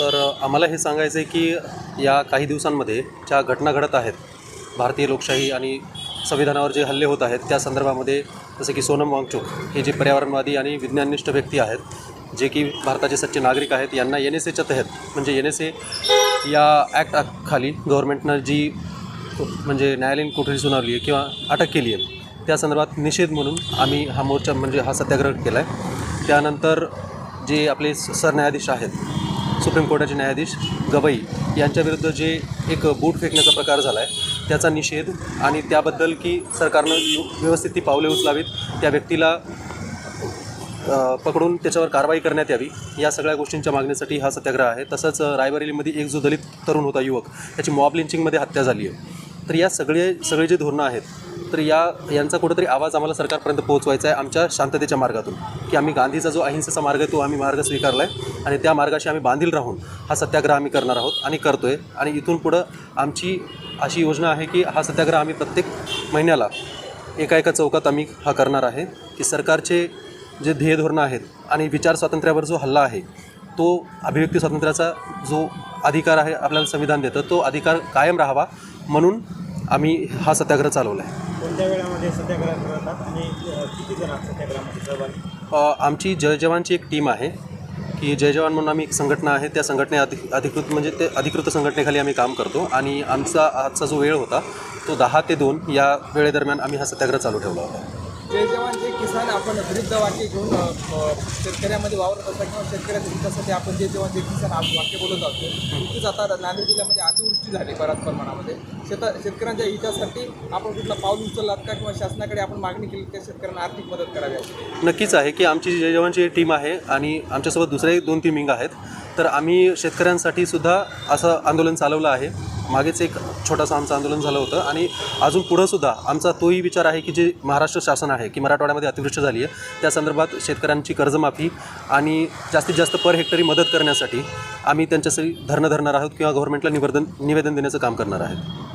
तर आम्हाला हे सांगायचं आहे की या काही दिवसांमध्ये ज्या घटना घडत आहेत भारतीय लोकशाही आणि संविधानावर जे हल्ले होत आहेत त्या संदर्भामध्ये जसं की सोनम वांगचूक हे जे पर्यावरणवादी आणि विज्ञाननिष्ठ व्यक्ती आहेत जे की भारताचे सच्चे नागरिक आहेत यांना एन एस एच्या तहत म्हणजे एन एस ए या ॲक्ट खाली गव्हर्नमेंटनं जी म्हणजे न्यायालयीन कोठडी सुनावली आहे किंवा अटक केली आहे त्या संदर्भात निषेध म्हणून आम्ही हा मोर्चा म्हणजे हा सत्याग्रह केला आहे त्यानंतर जे आपले सरन्यायाधीश आहेत सुप्रीम कोर्टाचे न्यायाधीश गवई यांच्याविरुद्ध जे एक बूट फेकण्याचा प्रकार झाला आहे त्याचा निषेध आणि त्याबद्दल की सरकारनं यु- व्यवस्थित ती पावले उचलावीत त्या व्यक्तीला पकडून त्याच्यावर कारवाई करण्यात यावी या सगळ्या गोष्टींच्या मागणीसाठी हा सत्याग्रह आहे. तसंच रायबरेलीमध्ये एक जो दलित तरुण होता युवक त्याची मॉब लिंचिंगमध्ये हत्या झाली आहे. तर या सगळे सगळे जे धोरणं आहेत तर या यांचा कुठंतरी आवाज आम्हाला सरकारपर्यंत पोहोचवायचा आहे आमच्या शांततेच्या मार्गातून. की आम्ही गांधीचा जो अहिंसेचा मार्ग आहे तो आम्ही मार्ग स्वीकारला आहे आणि त्या मार्गाशी आम्ही बांधील राहून हा सत्याग्रह आम्ही करणार आहोत आणि करतो आहे आणि इथून पुढं आमची अशी योजना आहे की हा सत्याग्रह आम्ही प्रत्येक महिन्याला एका एका चौकात आम्ही हा करणार आहे. की सरकारचे जे ध्येय धोरणं आहेत आणि विचार स्वातंत्र्यावर जो हल्ला आहे तो अभिव्यक्ती स्वातंत्र्याचा जो अधिकार आहे आपल्याला संविधान देतं तो अधिकार कायम राहावा म्हणून आम्ही हा सत्याग्रह चालवला आहे कोणत्या वेळामध्ये सत्याग्रह करतात आणि किती जण सत्याग्रहामध्ये सहभागी आमची जय जवानची एक टीम आहे की जय जवान म्हणून आम्ही एक संघटना आहे. त्या संघटने अधि अधिकृत म्हणजे ते अधिकृत संघटनेखाली आम्ही काम करतो आणि आमचा आजचा जो वेळ होता तो दहा ते दोन या वेळेदरम्यान आम्ही हा सत्याग्रह चालू ठेवला होता. जय जवान जे किसान. आपण विरुद्ध वाक्य घेऊन शेतकऱ्यामध्ये वावरत असतात किंवा शेतकऱ्याच्या हितासाठी आपण जे जवान जे किसान आज वाक्य बोलत असतो नुकतीच आता नांदेड जिल्ह्यामध्ये अतिवृष्टी झाली बऱ्याच प्रमाणामध्ये. शेता शेतकऱ्यांच्या हितासाठी आपण कुठलं पाऊल उचललात का किंवा शासनाकडे आपण मागणी केली त्या शेतकऱ्यांना आर्थिक मदत करावी अशी? नक्कीच आहे की आमची जय जवानची टीम आहे आणि आमच्यासोबत दुसरे दोन तीन आहेत. तर आम्ही शेतकऱ्यांसाठी सुद्धा असं आंदोलन चालवलं आहे. मागेच एक छोटासा आमचं आंदोलन झालं होतं. आणि अजून पुढं सुद्धा आमचा तोही विचार आहे की जे महाराष्ट्र शासन आहे की मराठवाड्यामध्ये अतिवृष्टी झाली आहे त्या संदर्भात शेतकऱ्यांची कर्जमाफी आणि जास्तीत जास्त पर हेक्टरी मदत करण्यासाठी आम्ही त्यांच्यासाठी धरणं धरणार आहोत किंवा गव्हर्नमेंटला निवेदन निवेदन देण्याचं काम करणार आहे